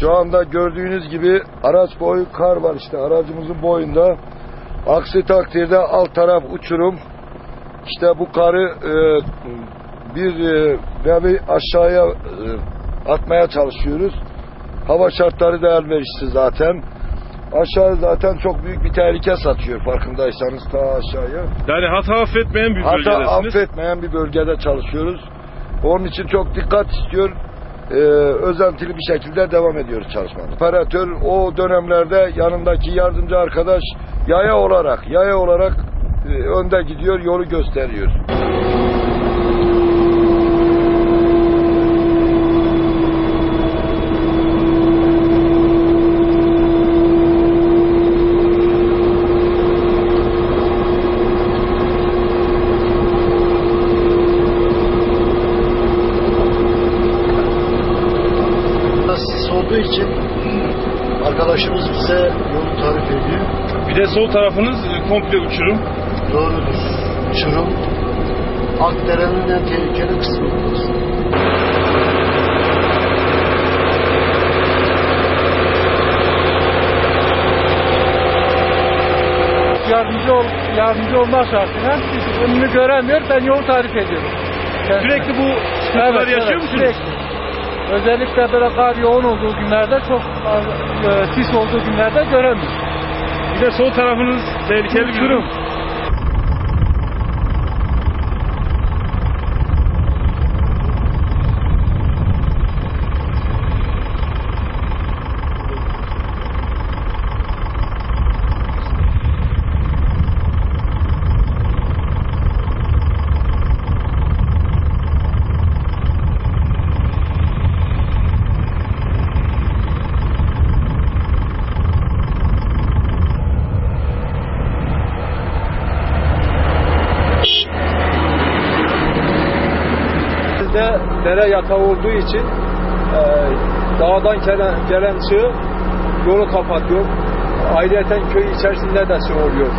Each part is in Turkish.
Şu anda gördüğünüz gibi araç boyu kar var işte aracımızın boyunda. Aksi takdirde alt taraf uçurum. İşte bu karı e, bir e, nevi aşağıya e, atmaya çalışıyoruz. Hava şartları da elverişsiz zaten. Aşağı zaten çok büyük bir tehlike satıyor farkındaysanız ta aşağıya. Yani hata affetmeyen bir Hatta bölgedesiniz. affetmeyen bir bölgede çalışıyoruz. Onun için çok dikkat istiyor. Ee, özentili bir şekilde devam ediyoruz çalışmaya. Operatör o dönemlerde yanındaki yardımcı arkadaş yaya olarak yaya olarak e, önde gidiyor, yolu gösteriyor. Sis olduğu için arkadaşımız bize yolu tarif ediyor. Bir de sol tarafınız e, komple uçurum. Doğrudur. Uçurum. Akdere'nin en tehlikeli kısmı burası. yardımcı ol, yardımcı olma şartıyla önünü göremiyor. Ben yol tarif ediyorum. Sürekli bu sıkıntılar yaşıyor musunuz? Sürekli. Özellikle böyle kar yoğun olduğu günlerde çok e, sis olduğu günlerde göremiyor. Bir de sol tarafınız tehlikeli bir durum. Dere yatağı olduğu için e, dağdan gelen, gelen çığ yolu kapatıyor. Ayrıca köy içerisinde de oluyor.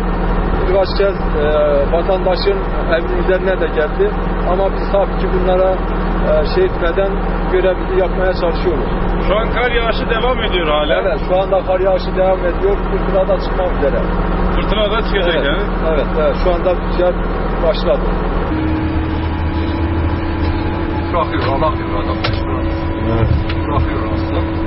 Birkaç kez e, vatandaşın evinin üzerine de geldi. Ama biz tabii ki bunlara e, şey etmeden görevimizi yapmaya çalışıyoruz. Şu an kar yağışı devam ediyor hala. Evet, şu anda kar yağışı devam ediyor. Fırtına da çıkmak üzere. Fırtına da çıkacak Evet, yani. evet, evet. Şu anda rüzgar başladı. Bırakıyor, bilir adam. Bırakıyor aslında.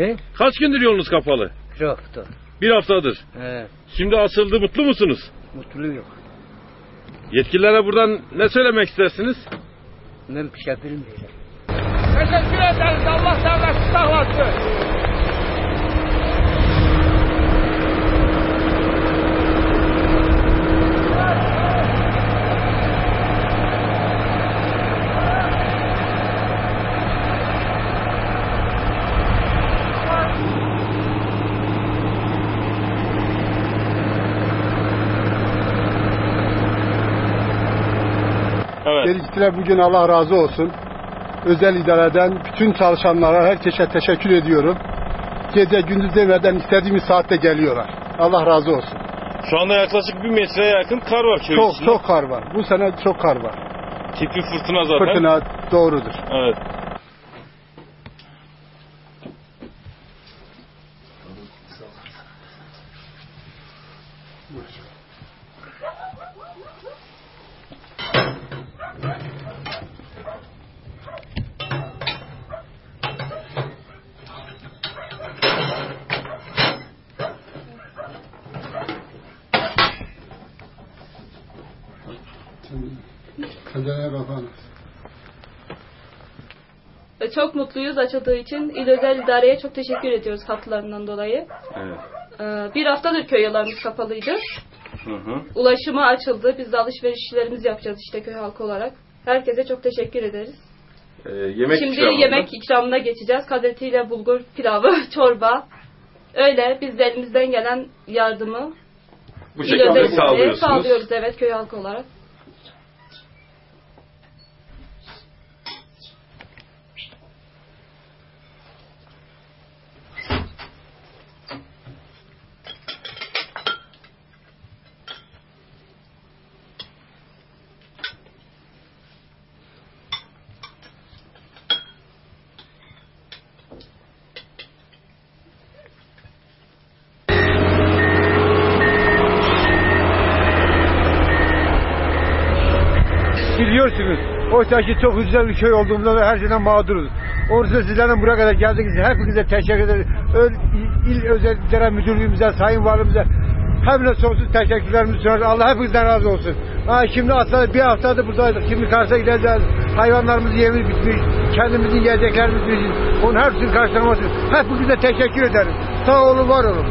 E? Kaç gündür yolunuz kapalı? Çoktu. Bir haftadır. He, Şimdi açıldı mutlu musunuz? mutluyum. Yetkililere buradan ne söylemek istersiniz? Ben bir şey bilmiyorum. Teşekkür ederiz. Allah devlet saklasın. Evet. Geliktiler bugün Allah razı olsun. Özel idareden bütün çalışanlara herkese teşekkür ediyorum. Gece gündüz demeden istediğimiz saatte geliyorlar. Allah razı olsun. Şu anda yaklaşık bir metreye yakın kar var köy Çok içinde. çok kar var. Bu sene çok kar var. Tipi fırtına zaten. Fırtına doğrudur. Evet. Kadereye babanız. Ve çok mutluyuz açıldığı için. İl Özel İdare'ye çok teşekkür ediyoruz katkılarından dolayı. Evet. Ee, Bir haftadır köy yollarımız kapalıydı. Hı hı. Ulaşıma açıldı. Biz de alışverişlerimizi yapacağız işte köy halkı olarak. Herkese çok teşekkür ederiz. Ee, yemek Şimdi ikramında. yemek ikramına geçeceğiz. Kadetiyle bulgur pilavı, çorba. Öyle biz de elimizden gelen yardımı Bu il şekilde sağlıyorsunuz. sağlıyoruz evet köy halkı olarak. Biliyorsunuz. Oysa ki çok güzel bir köy olduğumuzda ve her şeyden mağduruz. Orada sizlerden buraya kadar geldiğiniz hepinize teşekkür ederiz. Öl, il Özel İdare Müdürlüğümüze, Sayın Valimize hepine sonsuz teşekkürlerimizi sunarız. Allah hepinizden razı olsun. Ha, şimdi aslında bir haftadır buradaydık. Şimdi Kars'a gideceğiz. Hayvanlarımızın yemi bitmiş. Kendimizin yiyeceklerimiz bitmiş. Onun hepsini karşılaması. Hepinize teşekkür ederiz. Sağ olun, var olun.